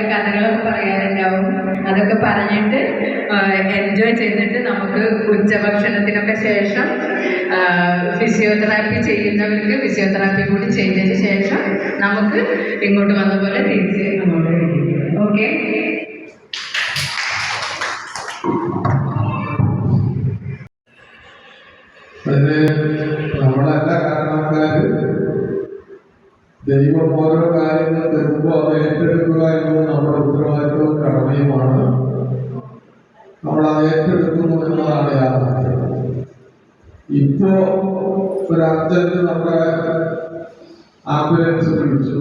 വല്ല കഥകളൊക്കെ പറയാനുണ്ടാവും അതൊക്കെ പറഞ്ഞിട്ട് എൻജോയ് ചെയ്തിട്ട് നമുക്ക് ഉച്ചഭക്ഷണത്തിനൊക്കെ ശേഷം ഫിസിയോതെറാപ്പി ചെയ്യുന്നവർക്ക് ഫിസിയോതെറാപ്പി കൂടി ചെയ്തതിന് ശേഷം നമുക്ക് ഇങ്ങോട്ട് വന്ന പോലെ തിരിച്ച് ഓക്കെ ദൈവം ഓരോ കാര്യങ്ങൾ തരുമ്പോൾ അത് ഏറ്റെടുക്കുക എന്നത് ഇപ്പോ ഒരു അർജന്റ് നമ്മുടെ ആംബുലൻസ് വിളിച്ചു.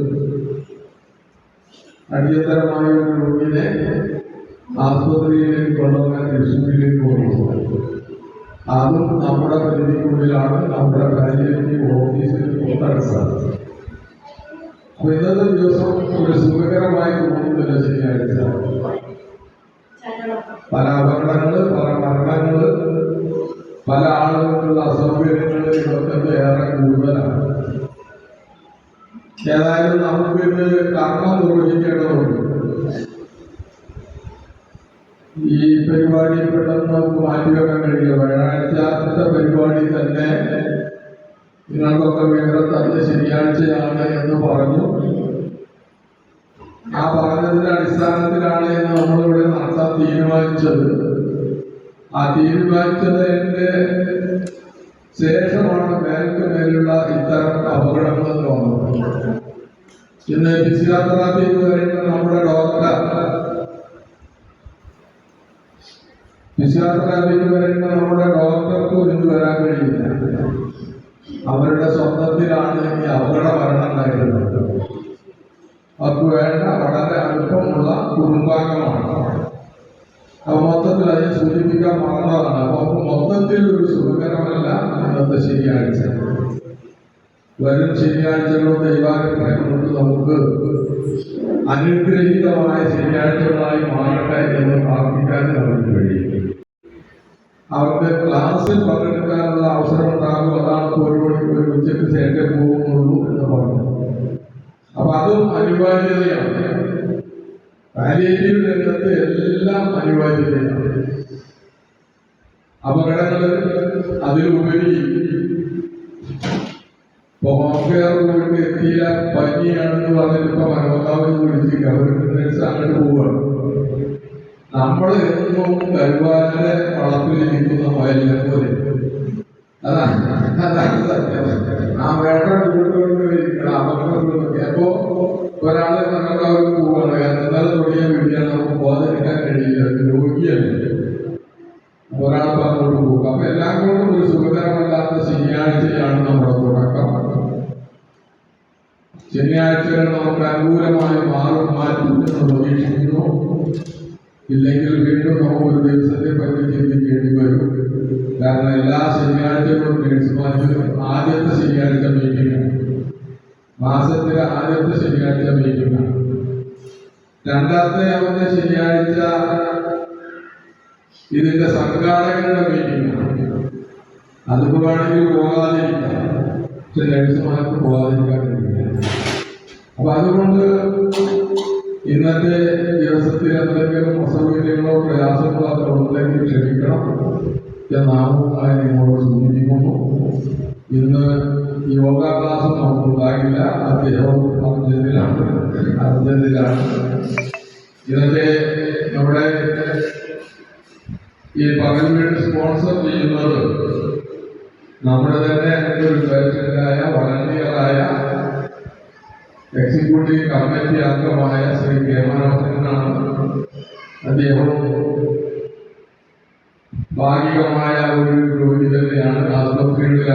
അടിയന്തരമായ ഒരു രോഗിനെ ആസ്പത്രിയിലേക്ക് കൊണ്ടുപോകാൻ തൃശ്ശൂരിലേക്ക് കൊണ്ടുപോകും അതും നമ്മുടെ പരിധിക്കുള്ളിലാണ് നമ്മുടെ കാര്യത്തിൽ ഓഫീസിൽ തൊട്ടടുത്താണ് അപ്പൊ ഇന്നത്തെ ദിവസം ഒരു സുഖകരമായി തോന്നുന്നില്ല ശനിയാഴ്ച. പല അപകടങ്ങൾ പല മരണങ്ങൾ പല ആളുകൾക്കുള്ള അസൗകര്യങ്ങൾ ഇവർക്കൊക്കെ ഏറെ കൂടുതലാണ്. ഏതായാലും നമുക്ക് പിന്നെ കർമ്മം നിർവഹിക്കേണ്ടതുണ്ട്. ഈ പരിപാടി പെട്ടെന്ന് നമുക്ക് മാറ്റിവെക്കാൻ കഴിയില്ല. വ്യാഴാഴ്ചത്തെ പരിപാടി തന്നെ നിങ്ങൾക്കൊക്കെ വിവരം തന്നെ ശനിയാഴ്ചയാണ് എന്ന് പറഞ്ഞു. ആ പറഞ്ഞതിന്റെ അടിസ്ഥാനത്തിലാണ് ഇന്ന് നമ്മളിവിടെ നടത്താൻ തീരുമാനിച്ചത്. ആ തീരുമാനിച്ചതിന്റെ ശേഷമാണ് മേൽക്ക് മേലുള്ള ഇത്തരം അപകടങ്ങളെന്ന് തോന്നുന്നത്. ഇന്ന് ഫിസിയോതെറാപ്പി എന്ന് പറയുന്ന നമ്മുടെ ഡോക്ടർ ഫിസിയോതെറാപ്പിക്ക് പറയുന്ന നമ്മുടെ ഡോക്ടർക്കും ഇന്ന് വരാൻ കഴിയില്ല. അവരുടെ സ്വന്തത്തിലാണ് ഈ അപകട മരണം ഉണ്ടായിരുന്നത് അവർക്ക് വേണ്ട വളരെ അടുപ്പമുള്ള കുടുംബാംഗമാണ്. അപ്പൊ മൊത്തത്തിൽ അതിനെ സൂചിപ്പിക്കാൻ മറന്നതാണ്. അപ്പൊ മൊത്തത്തിൽ ഒരു സുഖകരമല്ല അന്നത്തെ ശനിയാഴ്ച. വരും ശനിയാഴ്ചകളും ദൈവാനുഗ്രഹം കൊണ്ട് നമുക്ക് അനുഗ്രഹീതമായ ശനിയാഴ്ചകളായി മാറട്ടെ എന്ന് പ്രാർത്ഥിക്കാൻ നമുക്ക് കഴിയും. അവർക്ക് ക്ലാസ്സിൽ പങ്കെടുക്കാനുള്ള അവസരം ഉണ്ടാകും അതാണ് ഒരു മണിക്ക് ഒരു ഉച്ചയ്ക്ക് ശേഷം പോകുന്നുള്ളൂ എന്ന് പറഞ്ഞു അപ്പൊ അതും അനിവാര്യതയാണ് പാലിയേറ്റീവ് രംഗത്ത് എല്ലാം അനിവാര്യതയാണ് അപകടങ്ങൾ അതിലുപരി പോയിട്ട് എത്തിയില്ല പനിയാണെന്ന് പറഞ്ഞിട്ട് ഇപ്പൊ മനോഭാവം വിളിച്ച് ഗവൺമെന്റ് അങ്ങോട്ട് പോവുകയാണ് നമ്മൾ എന്നും കരുവാലിന്റെ വളപ്പിലിരിക്കുന്ന വയലിനെ പോലെ. അതാണ് അതാണ് സത്യം ആ വേണ്ട വീട്ടുകൊണ്ട് ശനിയാഴ്ചകൾ നമുക്ക് അനുകൂലമായി മാറും മാറ്റും പ്രതീക്ഷിക്കുന്നു ഇല്ലെങ്കിൽ വീണ്ടും നമുക്ക് ഒരു ദിവസത്തെ പറ്റി ചിന്തിക്കേണ്ടി വരും. കാരണം എല്ലാ ശനിയാഴ്ചകളും നേഴ്സുമാർക്കും ആദ്യത്തെ ശനിയാഴ്ച മീറ്റിംഗാണ് മാസത്തിലെ ആദ്യത്തെ ശനിയാഴ്ച മീറ്റിംഗാണ് രണ്ടാമത്തെ അവന്റെ ശനിയാഴ്ച ഇതിന്റെ സംഘാടകരുടെ മീറ്റിംഗാണ് അതുകൊണ്ടാണെങ്കിൽ പോകാതിരിക്കാം. പക്ഷെ നേഴ്സുമാർക്ക് പോകാതിരിക്കാൻ കഴിയില്ല. അപ്പൊ അതുകൊണ്ട് ഇന്നത്തെ ദിവസത്തിൽ എന്തെങ്കിലും അസൗകര്യങ്ങളോ പ്രയാസങ്ങളോ അത്ര ഉണ്ടെങ്കിൽ ക്ഷമിക്കണം എന്നാമുമായി നിങ്ങളോട് സൂചിപ്പിക്കുന്നു. ഇന്ന് യോഗ ക്ലാസ് നമുക്കുണ്ടാകില്ല അദ്ദേഹം അർജന്റിലാണ് അർജന്റിലാണ് ഇന്നത്തെ നമ്മുടെ ഈ പകൽവീട് സ്പോൺസർ ചെയ്യുന്നത് നമ്മുടെ തന്നെ ഒരു പ്രസിഡന്റായ വളണ്ടിയറായ എക്സിക്യൂട്ടീവ് കമ്മിറ്റി അംഗമായ ശ്രീ കെ മനോഹരനാണ് അദ്ദേഹവും ഭാഗികമായ ഒരു ജോലി തന്നെയാണ് വീട്ടിൽ